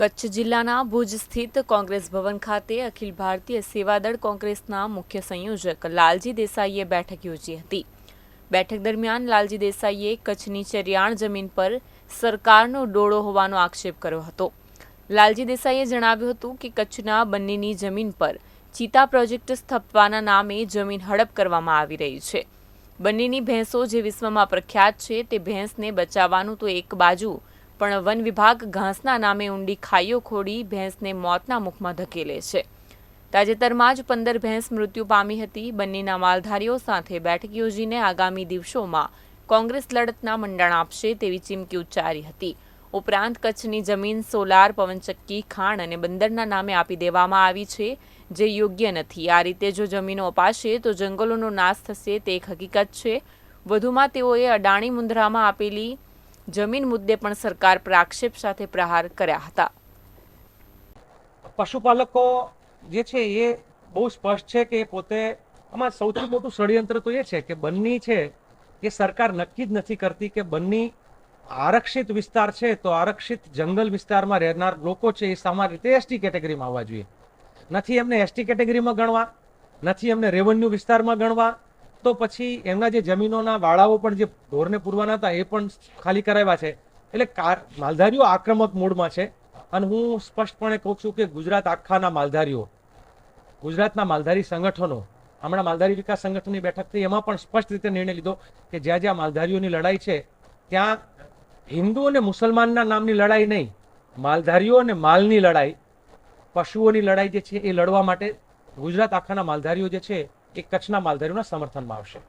કચ્છ જિલ્લાના ભુજ સ્થિત કોંગ્રેસ ભવન ખાતે અખિલ ભારતીય સેવાદળ કોંગ્રેસના મુખ્ય સંયોજક લાલજી દેસાઈએ બેઠક યોજી હતી. બેઠક દરમિયાન લાલજી દેસાઈએ કચ્છની ચરિયાણ જમીન પર સરકારનો ડોળો હોવાનો આક્ષેપ કર્યો હતો. લાલજી દેસાઈએ જણાવ્યું હતું કે કચ્છના બંનેની જમીન પર ચિતા પ્રોજેક્ટ સ્થાપવાના નામે જમીન હડપ કરવામાં આવી રહી છે. બંનેની ભેંસો જે વિશ્વમાં પ્રખ્યાત છે તે ભેંસને બચાવવાનું તો એક બાજુ પણ વન વિભાગ ઘાસના નામે ઊંડી ખાઈઓ ખોડી ભેંસને મોતના મુખમાં ધકેલે છે. તાજેતરમાં જ પંદર ભેંસ મૃત્યુ પામી હતી. બંનેના માલધારીઓ સાથે બેઠક યોજીને આગામી દિવસોમાં કોંગ્રેસ લડતના મંડાણ આપશે તેવી ચીમકી ઉચ્ચારી હતી. ઉપરાંત કચ્છની જમીન, સોલાર પવનચક્કી ખાણ અને બંદરના નામે આપી દેવામાં આવી છે, જે યોગ્ય નથી. આ રીતે જો જમીનો અપાશે તો જંગલોનો નાશ થશે. તે એક હકીકત છે. વધુમાં તેઓએ અડાણી મુંદ્રામાં આપેલી જમીન મુદ્દે પણ સરકાર પર આક્ષેપ સાથે પ્રહાર કર્યા હતા. પશુપાલકો જે છે એ બહુ સ્પષ્ટ છે કે પોતે આમાં સૌથી મોટું ષડયંત્ર તો એ છે કે બન્ની છે એ સરકાર નક્કી જ નથી કરતી કે બન્ની આરક્ષિત વિસ્તાર છે તો આરક્ષિત જંગલ વિસ્તારમાં રહેનાર લોકો છે એ સામાન્ય રીતે એસટી કેટેગરીમાં આવવા જોઈએ. નથી એમને એસટી કેટેગરીમાં ગણવા, નથી એમને રેવન્યુ વિસ્તારમાં ગણવા તો પછી એમના જે જમીનોના વાળાઓ પણ જે ઢોરને પૂરવાના હતા, એ પણ ખાલી કરાવ્યા છે. એટલે માલધારીઓ આક્રમક મૂડમાં છે. અને હું સ્પષ્ટપણે કહું છું કે ગુજરાત આખાના માલધારીઓ, ગુજરાતના માલધારી સંગઠનો, હમણાં માલધારી વિકાસ સંગઠનની બેઠક થઈ, એમાં પણ સ્પષ્ટ રીતે નિર્ણય લીધો કે જ્યાં જ્યાં માલધારીઓની લડાઈ છે, ત્યાં હિન્દુ અને મુસલમાનના નામની લડાઈ નહીં, માલધારીઓ અને માલની લડાઈ, પશુઓની લડાઈ જે છે એ લડવા માટે ગુજરાત આખાના માલધારીઓ જે છે એ કચ્છના માલધારીઓના સમર્થનમાં આવશે.